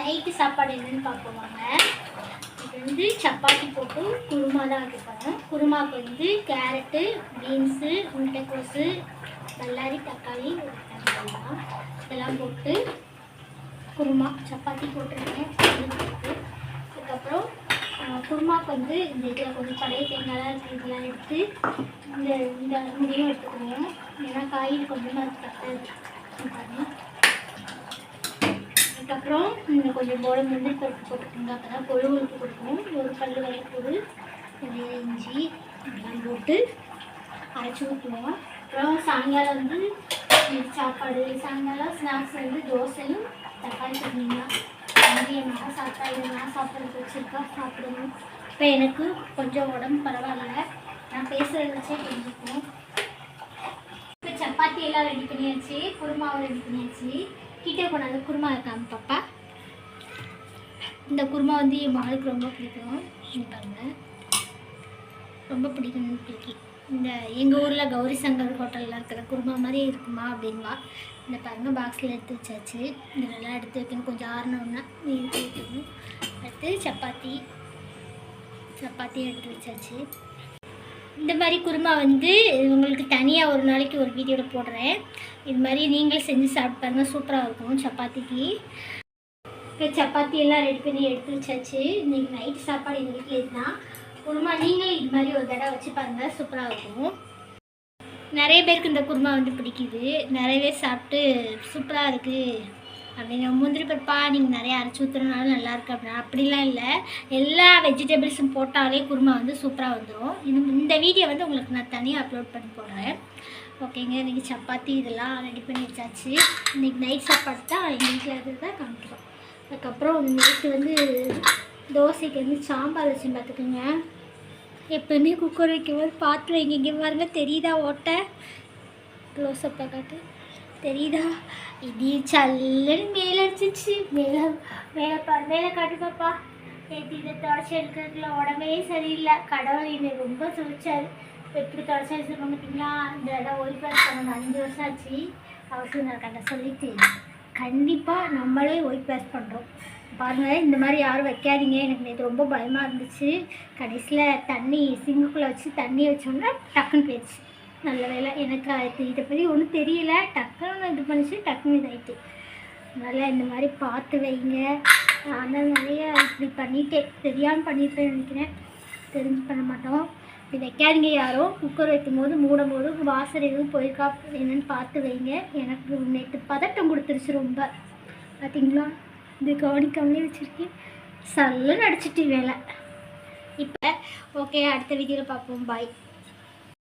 Night சாப்பாடு என்னன்னு பார்ப்போம் இது வந்து சப்பாத்தி போட்டு குருமா தான் வைக்க குருமாவுக்கு வந்து கேரட்டு பீன்ஸு முட்டைக்கோசு பல்லாரி தக்காளி ஒரு இதெல்லாம் போட்டு குருமா சப்பாத்தி போட்டிருக்கேன். போட்டு அதுக்கப்புறம் குருமாவுக்கு வந்து இந்த இதில் கொஞ்சம் பழைய தேங்காய்லாம் இருக்குது இதெல்லாம் எடுத்து இந்த இந்த முடியும் எடுத்துக்கணும். ஏன்னா காய் கொஞ்சமாக இருக்கு அதுக்கப்புறம் நீங்கள் கொஞ்சம் போட முந்திரி பருப்பு போட்டுக்கோங்க அப்போ தான் கொழுவுக்கு கொடுக்கும் ஒரு பல் வரைக்கூடு நிறைய இஞ்சி இதெல்லாம் போட்டு அரைச்சி ஊற்றுவோம் அப்புறம் சாயங்காலம் வந்து சாப்பாடு. சாயங்காலம் ஸ்நாக்ஸ் வந்து தோசையும் தக்காளி சட்னியும் மதியம் நான் சாப்பிட்டா இதெல்லாம் சாப்பிட்றது வச்சுருக்கா சாப்பிடணும். இப்போ எனக்கு கொஞ்சம் உடம்பு பரவாயில்ல. நான் பேசுகிறத வச்சே கொஞ்சம் இப்போ சப்பாத்தி எல்லாம் ரெடி பண்ணியாச்சு குருமாவை ரெடி பண்ணியாச்சு. கிட்டே கொண்டாந்து குருமா இருக்காங்க பாப்பா? இந்த குருமா வந்து என் மகளுக்கு ரொம்ப பிடிக்கும். இங்க பாருங்க. ரொம்ப பிடிக்கும் பிடிக்கும் இந்த எங்கள் ஊரில் கௌரி சங்கர் ஹோட்டலில் இருக்கிற குருமா மாதிரி இருக்குமா அப்படின்வா. இந்த பாருங்கள் பாக்ஸில் எடுத்து வச்சாச்சு. இதெல்லாம் எடுத்து வைக்கணும். கொஞ்சம் ஆறணும்னா எடுத்து வைக்கணும். அடுத்து சப்பாத்தி. சப்பாத்தி எடுத்து வச்சாச்சு. இந்த மாதிரி குருமா வந்து உங்களுக்கு தனியாக ஒரு நாளைக்கு ஒரு வீடியோவில் போடுறேன். இது மாதிரி நீங்களும் செஞ்சு சாப்பிட்டு பாருங்கள் சூப்பராக இருக்கும் சப்பாத்திக்கு. இப்போ சப்பாத்தி எல்லாம் ரெடி பண்ணி எடுத்து வச்சாச்சு இன்னைக்கு நைட் சாப்பாடு எங்கள் வீட்டில் இதுதான். குருமா நீங்களும் இது மாதிரி ஒரு தடவை வச்சு பாருங்க. சூப்பராக இருக்கும். நிறைய பேருக்கு இந்த குருமா வந்து பிடிக்குது. நிறைய பேர் சாப்பிட்டு சூப்பராக இருக்குது அப்படின்னா முந்திரி பருப்பா நீங்கள் நிறைய அரைச்சி ஊற்றுறதுனால நல்லா இருக்கு அப்படின்னா அப்படிலாம் இல்லை. எல்லா வெஜிடபிள்ஸும் போட்டாலே குருமா வந்து சூப்பராக வந்துடும் இன்னும் இந்த வீடியோ வந்து உங்களுக்கு நான் தனியாக அப்லோட் பண்ணி போடுறேன் ஓகேங்க இன்றைக்கி சப்பாத்தி இதெல்லாம் ரெடி பண்ணி வச்சாச்சு இன்றைக்கி நைட் சாப்பாடு தான் எங்கள் வீட்டில் இருக்கிறது தான் காமிக்கிறோம். அதுக்கப்புறம் நைட்டு வந்து தோசைக்கு வந்து சாம்பார் வச்சு பார்த்துக்குங்க. எப்போயுமே குக்கர் வைக்கும்போது பாத்திரம் எங்கெங்கே பாருங்கள் தெரியுதா ஓட்டை? க்ளோஸ்அப்பை காட்டு தெரியுதா? இடி சல்லுன்னு மேலே அடிச்சிச்சு மேலே மேலே பா மேலே காட்டு பாப்பா நேற்று இதை தொடச்சி எடுக்கிறதுல உடம்பே சரியில்லை கடவுள் என்னை ரொம்ப சுழிச்சாரு எப்படி தொடச்சி எடுத்துருக்க மாட்டீங்களா அந்த இடம் ஒய்ஃப் பண்ணணும் அஞ்சு வருஷம் ஆச்சு அவசியம் நான் கண்ட சொல்லிட்டு கண்டிப்பாக நம்மளே ஒயிட் வாஷ் பண்ணுறோம் பாருங்கள் இந்த மாதிரி யாரும் வைக்காதீங்க எனக்கு நேற்று ரொம்ப பயமாக இருந்துச்சு கடைசியில் தண்ணி சிங்குக்குள்ளே வச்சு தண்ணி வச்சோம்னா டக்குன்னு போயிடுச்சு நல்ல வேலை எனக்கு அது இதை பற்றி ஒன்றும் தெரியல. டக்குன்னு இது பண்ணிச்சு டக்குன்னு இதாயிட்டு. அதனால் இந்த மாதிரி பார்த்து வைங்க. நான் நிறைய இப்படி பண்ணிட்டேன். தெரியாமல் பண்ணியிருப்பேன் நினைக்கிறேன். தெரிஞ்சு பண்ண மாட்டோம். இப்படி வைக்காதீங்க யாரும் குக்கர் வைக்கும் போது மூடும் போது வாசல் எதுவும் போயிருக்கா என்னன்னு பார்த்து வைங்க. எனக்கு நேற்று பதட்டம் கொடுத்துருச்சு ரொம்ப. பார்த்தீங்களா இது கவனிக்காமலே வச்சுருக்கேன். சல்லுன்னு அடிச்சிட்டு வேலை. இப்போ ஓகே அடுத்த வீடியோவில் பார்ப்போம். பாய்